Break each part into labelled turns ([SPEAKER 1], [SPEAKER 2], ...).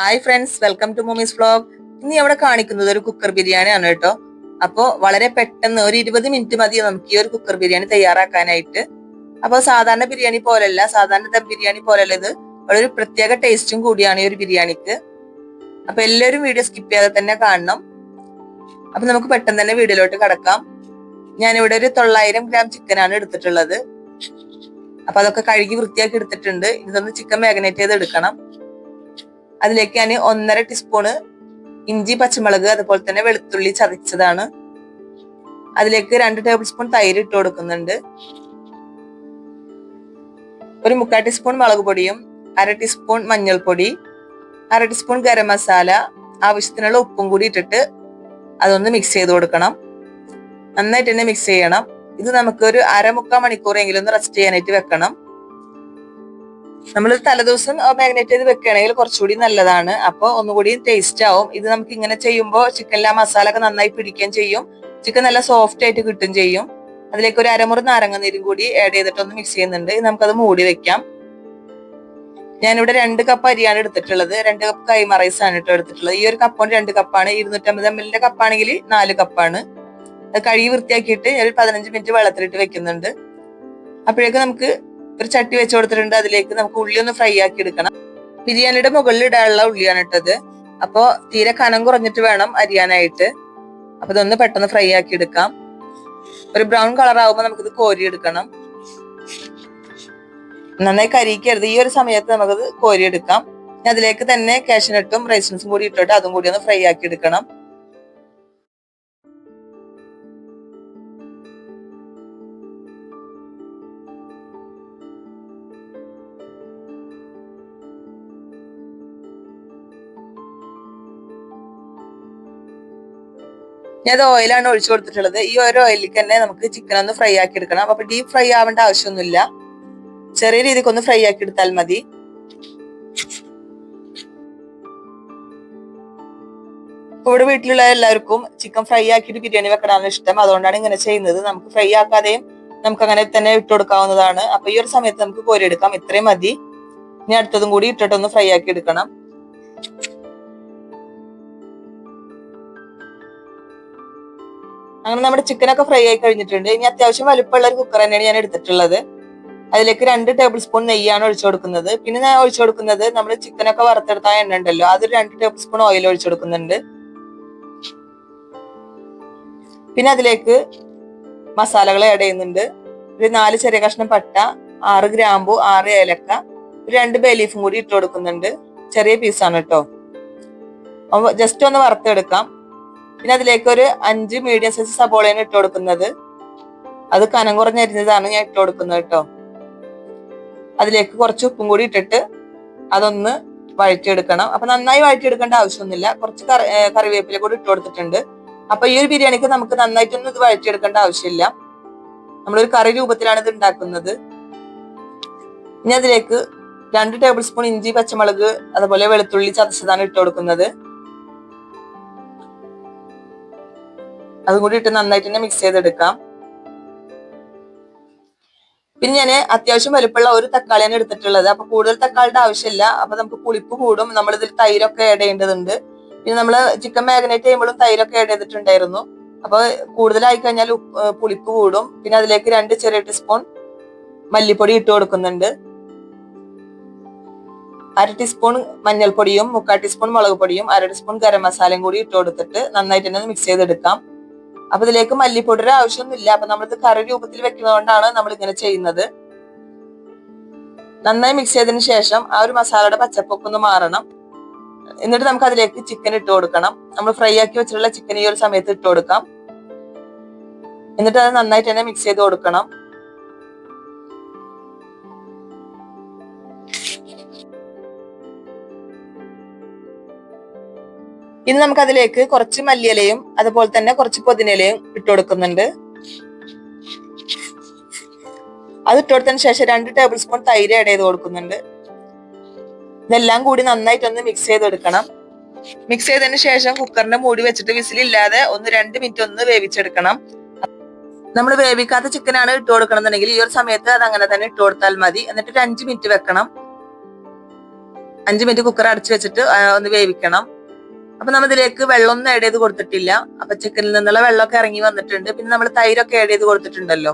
[SPEAKER 1] Hi friends welcome to മൂമീസ് vlog ഇന്ന് അവിടെ കാണിക്കുന്നത് ഒരു കുക്കർ ബിരിയാണി ആണ് കേട്ടോ. അപ്പോ വളരെ പെട്ടെന്ന് ഒരു ഇരുപത് മിനിറ്റ് മതി നമുക്ക് ഈ ഒരു കുക്കർ ബിരിയാണി തയ്യാറാക്കാനായിട്ട്. അപ്പൊ സാധാരണ ബിരിയാണി പോലല്ല സാധാരണ ദം ബിരിയാണി പോലല്ല ഇത്. വളരെ ഒരു പ്രത്യേക ടേസ്റ്റും കൂടിയാണ് ഈ ഒരു ബിരിയാണിക്ക്. അപ്പൊ എല്ലാവരും വീഡിയോ സ്കിപ്പ് ചെയ്യാതെ തന്നെ കാണണം. അപ്പൊ നമുക്ക് പെട്ടെന്ന് തന്നെ വീഡിയോയിലോട്ട് കടക്കാം. ഞാനിവിടെ ഒരു തൊള്ളായിരം ഗ്രാം ചിക്കൻ ആണ് എടുത്തിട്ടുള്ളത്. അപ്പൊ അതൊക്കെ കഴുകി വൃത്തിയാക്കി എടുത്തിട്ടുണ്ട്. ഇതൊന്ന് ചിക്കൻ മാഗ്നേറ്റ് ചെയ്ത് എടുക്കണം അതിലേക്ക് ഞാൻ ഒന്നര ടീസ്പൂണ് ഇഞ്ചി പച്ചമുളക് അതുപോലെ തന്നെ വെളുത്തുള്ളി ചതച്ചതാണ്. അതിലേക്ക് രണ്ട് ടേബിൾ സ്പൂൺ തൈര് ഇട്ട് കൊടുക്കുന്നുണ്ട്. ഒരു മുക്കാൽ ടീസ്പൂൺ മുളക് പൊടിയും അര ടീസ്പൂൺ മഞ്ഞൾപ്പൊടി അര ടീസ്പൂൺ ഗരം മസാല ആവശ്യത്തിനുള്ള ഉപ്പും കൂടി ഇട്ടിട്ട് അതൊന്ന് മിക്സ് ചെയ്ത് കൊടുക്കണം. നന്നായിട്ട് തന്നെ മിക്സ് ചെയ്യണം. ഇത് നമുക്ക് ഒരു അരമുക്കാൽ മണിക്കൂറെങ്കിലും ഒന്ന് റെസ്റ്റ് ചെയ്യാനായിട്ട് വെക്കണം. നമ്മൾ തലേദിവസം മാഗ്നേറ്റ് ചെയ്ത് വെക്കുകയാണെങ്കിൽ കുറച്ചുകൂടി നല്ലതാണ്. അപ്പൊ ഒന്നുകൂടി ടേസ്റ്റ് ആവും. ഇത് നമുക്ക് ഇങ്ങനെ ചെയ്യുമ്പോൾ ചിക്കനിലെ മസാല ഒക്കെ നന്നായി പിടിക്കുകയും ചെയ്യും. ചിക്കൻ നല്ല സോഫ്റ്റ് ആയിട്ട് കിട്ടും ചെയ്യും. അതിലേക്ക് ഒരു അരമുറി നാരങ്ങ നീരും കൂടി ആഡ് ചെയ്തിട്ട് ഒന്ന് മിക്സ് ചെയ്യുന്നുണ്ട് നമുക്കത് മൂടി വെക്കാം. ഞാനിവിടെ രണ്ട് കപ്പ് അരിയാണ് എടുത്തിട്ടുള്ളത്. രണ്ട് കപ്പ് കൈമ റൈസ് ആണ് കേട്ടോ എടുത്തിട്ടുള്ളത്. ഈ ഒരു കപ്പോണ്ട് രണ്ട് കപ്പാണ് ഇരുന്നൂറ്റമ്പത് എം എല്ലിന്റെ കപ്പാണെങ്കിൽ നാല് കപ്പാണ് അത് കഴുകി വൃത്തിയാക്കിയിട്ട് ഒരു പതിനഞ്ച് മിനിറ്റ് വെള്ളത്തിലിട്ട് വെക്കുന്നുണ്ട്. അപ്പോഴേക്ക് നമുക്ക് ഒരു ചട്ടി വെച്ച് കൊടുത്തിട്ടുണ്ട്. അതിലേക്ക് നമുക്ക് ഉള്ളി ഒന്ന് ഫ്രൈ ആക്കി എടുക്കണം. ബിരിയാണിയുടെ മുകളിൽ ഇടാനുള്ള ഉള്ളിയാണ് ഇട്ടത്. അപ്പോ തീരെ കനം കുറഞ്ഞിട്ട് വേണം അരിയാനായിട്ട്. അപ്പൊ ഇതൊന്ന് പെട്ടെന്ന് ഫ്രൈ ആക്കി എടുക്കാം. ഒരു ബ്രൗൺ കളർ ആവുമ്പോൾ നമുക്കിത് കോരി എടുക്കണം നന്നായി കരിക്കരുത്. ഈ ഒരു സമയത്ത് നമുക്കത് കോരി എടുക്കാം അതിലേക്ക് തന്നെ കാഷ്യനട്ടും റൈസിൻസും കൂടി ഇട്ടിട്ട് അതും കൂടി ഒന്ന് ഫ്രൈ ആക്കി എടുക്കണം. ഞാൻ അത് ഓയിലാണ് ഒഴിച്ചു കൊടുത്തിട്ടുള്ളത്. ഈ ഒരു ഓയിലിൽ തന്നെ നമുക്ക് ചിക്കൻ ഒന്ന് ഫ്രൈ ആക്കി എടുക്കണം. അപ്പൊ ഡീപ് ഫ്രൈ ആവേണ്ട ആവശ്യമൊന്നുമില്ല. ചെറിയ രീതിക്ക് ഒന്ന് ഫ്രൈ ആക്കി എടുത്താൽ മതി. ഇവിടെ വീട്ടിലുള്ള എല്ലാവർക്കും ചിക്കൻ ഫ്രൈ ആക്കിയിട്ട് ബിരിയാണി വെക്കണമെന്ന് ഇഷ്ടം. അതുകൊണ്ടാണ് ഇങ്ങനെ ചെയ്യുന്നത്. നമുക്ക് ഫ്രൈ ആക്കാതെയും നമുക്ക് അങ്ങനെ തന്നെ ഇട്ട് കൊടുക്കാവുന്നതാണ്. അപ്പൊ ഈ ഒരു സമയത്ത് നമുക്ക് കോരിയെടുക്കാം. ഇത്രയും മതി. ഇനി അടുത്തതും കൂടി ഇട്ടിട്ടൊന്ന് ഫ്രൈ ആക്കി എടുക്കണം. അങ്ങനെ നമ്മുടെ ചിക്കനൊക്കെ ഫ്രൈ ആയി കഴിഞ്ഞിട്ടുണ്ട്. ഇനി അത്യാവശ്യം വലുപ്പമുള്ള ഒരു കുക്കർ തന്നെയാണ് ഞാൻ എടുത്തിട്ടുള്ളത്. അതിലേക്ക് രണ്ട് ടേബിൾ സ്പൂൺ നെയ്യാണ് ഒഴിച്ചു കൊടുക്കുന്നത്. പിന്നെ ഞാൻ ഒഴിച്ചു കൊടുക്കുന്നത് നമ്മൾ ചിക്കനൊക്കെ വറുത്തെടുത്ത എണ്ണ ഉണ്ടല്ലോ അത് രണ്ട് ടേബിൾ സ്പൂൺ ഓയിൽ ഒഴിച്ചു കൊടുക്കുന്നുണ്ട്. പിന്നെ അതിലേക്ക് മസാലകൾ ആഡ് ചെയ്യുന്നുണ്ട്. ഒരു നാല് ചെറിയ കഷ്ണം പട്ട ആറ് ഗ്രാമ്പു ആറ് ഏലക്ക ഒരു രണ്ട് ബേ ലീഫും കൂടി ഇട്ട് കൊടുക്കുന്നുണ്ട്. ചെറിയ പീസാണ് കേട്ടോ. ജസ്റ്റ് ഒന്ന് വറുത്തെടുക്കാം. പിന്നെ അതിലേക്ക് ഒരു അഞ്ച് മീഡിയം സൈസ് സബോളയാണ് ഇട്ട് കൊടുക്കുന്നത്. അത് കനം കുറഞ്ഞരിഞ്ഞതാണ് ഞാൻ ഇട്ട് കൊടുക്കുന്നത് കേട്ടോ. അതിലേക്ക് കുറച്ച് ഉപ്പും കൂടി ഇട്ടിട്ട് അതൊന്ന് വഴറ്റിയെടുക്കണം. അപ്പൊ നന്നായി വഴറ്റിയെടുക്കേണ്ട ആവശ്യമൊന്നുമില്ല. കുറച്ച് കറി കറിവേപ്പില കൂടി ഇട്ട് കൊടുത്തിട്ടുണ്ട്. അപ്പൊ ഈ ഒരു ബിരിയാണിക്ക് നമുക്ക് നന്നായിട്ടൊന്നും ഇത് വഴറ്റിയെടുക്കേണ്ട ആവശ്യമില്ല. നമ്മളൊരു കറി രൂപത്തിലാണ് ഇത് ഉണ്ടാക്കുന്നത്. ഇനി അതിലേക്ക് രണ്ട് ടേബിൾ സ്പൂൺ ഇഞ്ചി പച്ചമുളക് അതുപോലെ വെളുത്തുള്ളി ചതച്ചതാണ് ഇട്ട് കൊടുക്കുന്നത്. അതും കൂടി ഇട്ട് നന്നായിട്ട് തന്നെ മിക്സ് ചെയ്തെടുക്കാം. പിന്നെ ഞാൻ അത്യാവശ്യം വലുപ്പമുള്ള ഒരു തക്കാളിയാണ് എടുത്തിട്ടുള്ളത്. അപ്പൊ കൂടുതൽ തക്കാളിയുടെ ആവശ്യമില്ല. അപ്പൊ നമുക്ക് പുളിപ്പ് കൂടും. നമ്മൾ തൈരൊക്കെ ആഡ് ചെയ്യേണ്ടതുണ്ട്. പിന്നെ നമ്മൾ ചിക്കൻ മാഗ്നേറ്റ് ചെയ്യുമ്പോഴും തൈരൊക്കെ ആഡ് ചെയ്തിട്ടുണ്ടായിരുന്നു. അപ്പൊ കൂടുതലായി കഴിഞ്ഞാൽ പുളിപ്പ് കൂടും. പിന്നെ അതിലേക്ക് രണ്ട് ചെറിയ ടീസ്പൂൺ മല്ലിപ്പൊടി ഇട്ട് കൊടുക്കുന്നുണ്ട്. അര ടീസ്പൂൺ മഞ്ഞൾപ്പൊടിയും മുക്കാൽ ടീസ്പൂൺ മുളക് പൊടിയും അര ടീസ്പൂൺ ഗരം മസാലയും കൂടി ഇട്ട് കൊടുത്തിട്ട് നന്നായിട്ട് തന്നെ മിക്സ് ചെയ്തെടുക്കാം. അപ്പൊ ഇതിലേക്ക് മല്ലിപ്പൊടിയുടെ ആവശ്യമൊന്നുമില്ല. അപ്പൊ നമ്മളിത് കറി രൂപത്തിൽ വെക്കുന്നതുകൊണ്ടാണ് നമ്മൾ ഇങ്ങനെ ചെയ്യുന്നത്. നന്നായി മിക്സ് ചെയ്തതിന് ശേഷം ആ ഒരു മസാലയുടെ പച്ചപ്പൊക്കെ ഒന്ന് മാറണം. എന്നിട്ട് നമുക്ക് അതിലേക്ക് ചിക്കൻ ഇട്ട് കൊടുക്കണം. നമ്മൾ ഫ്രൈ ആക്കി വെച്ചിട്ടുള്ള ചിക്കൻ ഈ ഒരു സമയത്ത് ഇട്ട് കൊടുക്കാം. എന്നിട്ട് അത് നന്നായിട്ട് തന്നെ മിക്സ് ചെയ്ത് കൊടുക്കണം. ഇനി നമുക്ക് അതിലേക്ക് കുറച്ച് മല്ലിയിലയും അതുപോലെ തന്നെ കുറച്ച് പൊതിനിലയും ഇട്ട് കൊടുക്കുന്നുണ്ട്. അത് ഇട്ട് കൊടുത്തതിന് ശേഷം രണ്ട് ടേബിൾ സ്പൂൺ തൈര് ആഡ് ചെയ്ത് കൊടുക്കുന്നുണ്ട്. ഇതെല്ലാം കൂടി നന്നായിട്ടൊന്ന് മിക്സ് ചെയ്തെടുക്കണം. മിക്സ് ചെയ്തതിന് ശേഷം കുക്കറിന്റെ മൂടി വെച്ചിട്ട് വിസിലില്ലാതെ ഒന്ന് രണ്ട് മിനിറ്റ് ഒന്ന് വേവിച്ചെടുക്കണം. നമ്മൾ വേവിക്കാത്ത ചിക്കനാണ് ഇട്ട് കൊടുക്കണമെന്നുണ്ടെങ്കിൽ ഈ ഒരു സമയത്ത് അത് അങ്ങനെ തന്നെ ഇട്ട് കൊടുത്താൽ മതി. എന്നിട്ട് ഒരു അഞ്ച് മിനിറ്റ് വെക്കണം. അഞ്ച് മിനിറ്റ് കുക്കർ അടച്ചു വെച്ചിട്ട് ഒന്ന് വേവിക്കണം. അപ്പൊ നമ്മൾ ഇതിലേക്ക് വെള്ളമൊന്നും ആഡ് ചെയ്ത് കൊടുത്തിട്ടില്ല. അപ്പൊ ചിക്കനിൽ നിന്നുള്ള വെള്ളമൊക്കെ ഇറങ്ങി വന്നിട്ടുണ്ട്. പിന്നെ നമ്മൾ തൈരൊക്കെ ആഡ് ചെയ്ത് കൊടുത്തിട്ടുണ്ടല്ലോ.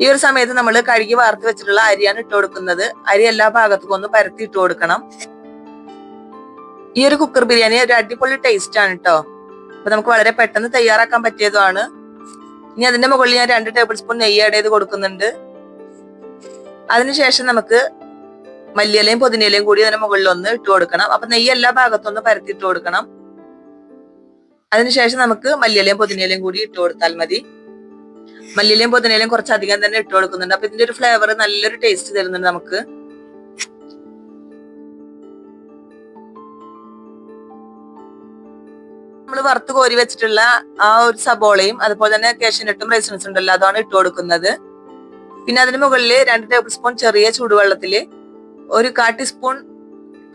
[SPEAKER 1] ഈ ഒരു സമയത്ത് നമ്മൾ കഴുകി വാർത്ത് വെച്ചിട്ടുള്ള അരിയാണ് ഇട്ട് കൊടുക്കുന്നത്. അരി എല്ലാ ഭാഗത്തും ഒന്ന് പരത്തി ഇട്ട് കൊടുക്കണം. ഈ ഒരു കുക്കർ ബിരിയാണി ഒരു അടിപൊളി ടേസ്റ്റ് ആണ് കേട്ടോ അപ്പൊ നമുക്ക് വളരെ പെട്ടെന്ന് തയ്യാറാക്കാൻ പറ്റിയതുമാണ്. ഇനി അതിന്റെ മുകളിൽ ഞാൻ രണ്ട് ടേബിൾ സ്പൂൺ നെയ്യ് ആഡ് ചെയ്ത് കൊടുക്കുന്നുണ്ട്. അതിനുശേഷം നമുക്ക് മല്ലിയിലയും പുതിനയിലയും കൂടി അതിന് മുകളിൽ ഒന്ന് ഇട്ട് കൊടുക്കണം. അപ്പൊ നെയ്യ് എല്ലാ ഭാഗത്തും ഒന്ന് പരത്തി ഇട്ട് കൊടുക്കണം. അതിനുശേഷം നമുക്ക് മല്ലിയിലയും പുതിനയിലയും കൂടി ഇട്ട് കൊടുത്താൽ മതി. മല്ലിയിലയും പുതിനയിലയും കുറച്ചധികം തന്നെ ഇട്ട് കൊടുക്കുന്നുണ്ട്. അപ്പൊ ഇതിന്റെ ഒരു ഫ്ലേവർ നല്ലൊരു ടേസ്റ്റ് തരുന്നുണ്ട് നമുക്ക്. നമ്മൾ വറുത്ത് കോരി വെച്ചിട്ടുള്ള ആ ഒരു സബോളയും അതുപോലെ തന്നെ കാഷ്യനട്ടും റൈസിനസും ഉണ്ടല്ലോ അതാണ് ഇട്ട് കൊടുക്കുന്നത്. പിന്നെ അതിന് മുകളിൽ രണ്ട് ടേബിൾ സ്പൂൺ ചെറിയ ചൂടുവെള്ളത്തിൽ ഒരു കാ ടീസ്പൂൺ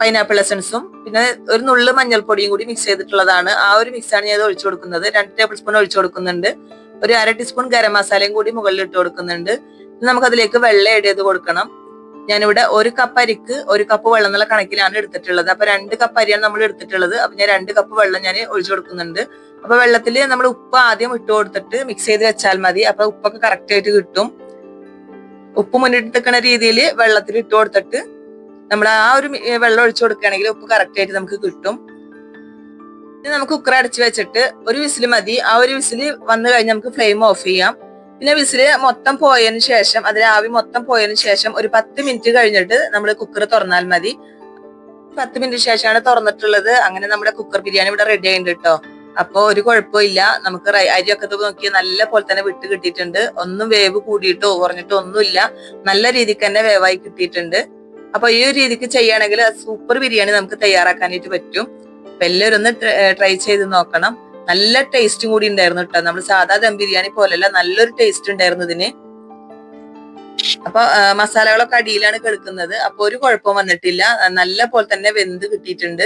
[SPEAKER 1] പൈനാപ്പിൾ എസൻസും പിന്നെ ഒരു നുള്ളു മഞ്ഞൾപ്പൊടിയും കൂടി മിക്സ് ചെയ്തിട്ടുള്ളതാണ്. ആ ഒരു മിക്സാണ് ഞാൻ ഒഴിച്ചു കൊടുക്കുന്നത്. രണ്ട് ടേബിൾ സ്പൂൺ ഒഴിച്ചു കൊടുക്കുന്നുണ്ട്. ഒരു അര ടീസ്പൂൺ ഗരം മസാലയും കൂടി മുകളിൽ ഇട്ട് കൊടുക്കുന്നുണ്ട്. ഇനി നമുക്ക് അതിലേക്ക് വെള്ളം ആഡ് ചെയ്ത് കൊടുക്കണം. ഞാനിവിടെ ഒരു കപ്പ് അരിക്ക് ഒരു കപ്പ് വെള്ളം എന്നുള്ള കണക്കിലാണ് എടുത്തിട്ടുള്ളത്. അപ്പൊ രണ്ട് കപ്പ് അരിയാണ് നമ്മൾ എടുത്തിട്ടുള്ളത്. അപ്പൊ ഞാൻ രണ്ട് കപ്പ് വെള്ളം ഞാൻ ഒഴിച്ചു കൊടുക്കുന്നുണ്ട്. അപ്പൊ വെള്ളത്തിൽ നമ്മൾ ഉപ്പ് ആദ്യം ഇട്ട് കൊടുത്തിട്ട് മിക്സ് ചെയ്ത് വെച്ചാൽ മതി. അപ്പൊ ഉപ്പൊക്കെ കറക്റ്റ് ആയിട്ട് കിട്ടും. ഉപ്പ് മുന്നിട്ട് നിൽക്കുന്ന രീതിയിൽ വെള്ളത്തിൽ ഇട്ട് കൊടുത്തിട്ട് നമ്മൾ ആ ഒരു വെള്ളം ഒഴിച്ചു കൊടുക്കുകയാണെങ്കിൽ ഉപ്പ് കറക്റ്റ് ആയിട്ട് നമുക്ക് കിട്ടും. ഇനി നമുക്ക് കുക്കർ അടച്ചു വെച്ചിട്ട് ഒരു വിസിൽ മതി. ആ ഒരു വിസിൽ വന്നു കഴിഞ്ഞാൽ നമുക്ക് ഫ്ലെയിം ഓഫ് ചെയ്യാം. പിന്നെ വിസിൽ മൊത്തം പോയതിന് ശേഷം അതിൽ ആവി മൊത്തം പോയതിന് ശേഷം ഒരു പത്ത് മിനിറ്റ് കഴിഞ്ഞിട്ട് നമ്മൾ കുക്കർ തുറന്നാൽ മതി. പത്ത് മിനിറ്റ് ശേഷമാണ് തുറന്നിട്ടുള്ളത്. അങ്ങനെ നമ്മുടെ കുക്കർ ബിരിയാണി ഇവിടെ റെഡി ആയിട്ടുണ്ട് കേട്ടോ അപ്പോൾ ഒരു കുഴപ്പമില്ല നമുക്ക് അരിയൊക്കെ നോക്കി നല്ല പോലെ തന്നെ വിട്ട് കിട്ടിയിട്ടുണ്ട്. ഒന്നും വേവ് കൂടിയിട്ടോ കുറഞ്ഞിട്ടോ ഒന്നുമില്ല. നല്ല രീതിക്ക് തന്നെ വേവായി കിട്ടിയിട്ടുണ്ട്. അപ്പൊ ഈ ഒരു രീതിക്ക് ചെയ്യുകയാണെങ്കിൽ സൂപ്പർ ബിരിയാണി നമുക്ക് തയ്യാറാക്കാനായിട്ട് പറ്റും. അപ്പൊ എല്ലാവരും ഒന്ന് ട്രൈ ചെയ്ത് നോക്കണം. നല്ല ടേസ്റ്റും കൂടി ഉണ്ടായിരുന്നു കേട്ടോ നമ്മൾ സാധാ ദം ബിരിയാണി പോലെയല്ല നല്ലൊരു ടേസ്റ്റ് ഉണ്ടായിരുന്നു ഇതിന്. അപ്പൊ മസാലകളൊക്കെ അടിയിലാണ് കിടക്കുന്നത്. അപ്പൊ ഒരു കുഴപ്പം വന്നിട്ടില്ല. നല്ല പോലെ തന്നെ വെന്ത് കിട്ടിയിട്ടുണ്ട്.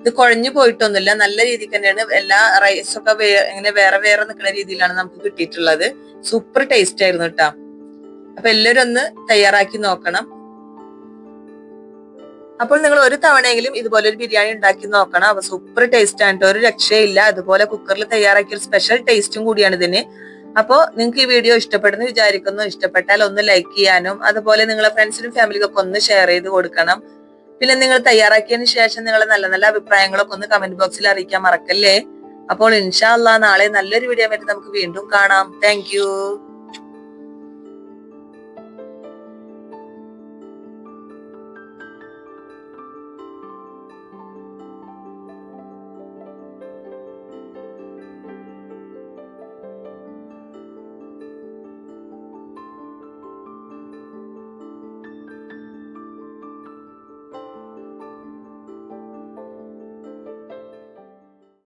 [SPEAKER 1] ഇത് കുഴഞ്ഞു പോയിട്ടൊന്നുമില്ല. നല്ല രീതിക്ക് തന്നെയാണ്. എല്ലാ റൈസൊക്കെ ഇങ്ങനെ വേറെ വേറെ നിൽക്കുന്ന രീതിയിലാണ് നമുക്ക് കിട്ടിയിട്ടുള്ളത്. സൂപ്പർ ടേസ്റ്റ് ആയിരുന്നു കേട്ടോ അപ്പൊ എല്ലാവരും ഒന്ന് തയ്യാറാക്കി നോക്കണം. അപ്പോൾ നിങ്ങൾ ഒരു തവണയെങ്കിലും ഇതുപോലെ ഒരു ബിരിയാണി ഉണ്ടാക്കി നോക്കണം. അപ്പൊ സൂപ്പർ ടേസ്റ്റ് ആണ് ഒരു രക്ഷയില്ല. അതുപോലെ കുക്കറിൽ തയ്യാറാക്കിയ ഒരു സ്പെഷ്യൽ ടേസ്റ്റും കൂടിയാണ് ഇതിന്. അപ്പോൾ നിങ്ങൾക്ക് ഈ വീഡിയോ ഇഷ്ടപ്പെടുന്നു വിചാരിക്കുന്നു. ഇഷ്ടപ്പെട്ടാൽ ഒന്ന് ലൈക്ക് ചെയ്യാനും അതുപോലെ നിങ്ങളുടെ ഫ്രണ്ട്സിനും ഫാമിലിക്കൊക്കെ ഒന്ന് ഷെയർ ചെയ്ത് കൊടുക്കണം. പിന്നെ നിങ്ങൾ തയ്യാറാക്കിയതിന് ശേഷം നിങ്ങളെ നല്ല നല്ല അഭിപ്രായങ്ങളൊക്കെ ഒന്ന് കമന്റ് ബോക്സിൽ അറിയിക്കാൻ മറക്കല്ലേ? അപ്പോൾ ഇൻഷാ അല്ലാ നാളെ നല്ലൊരു വീഡിയോ ആയിട്ട് നമുക്ക് വീണ്ടും കാണാം. താങ്ക്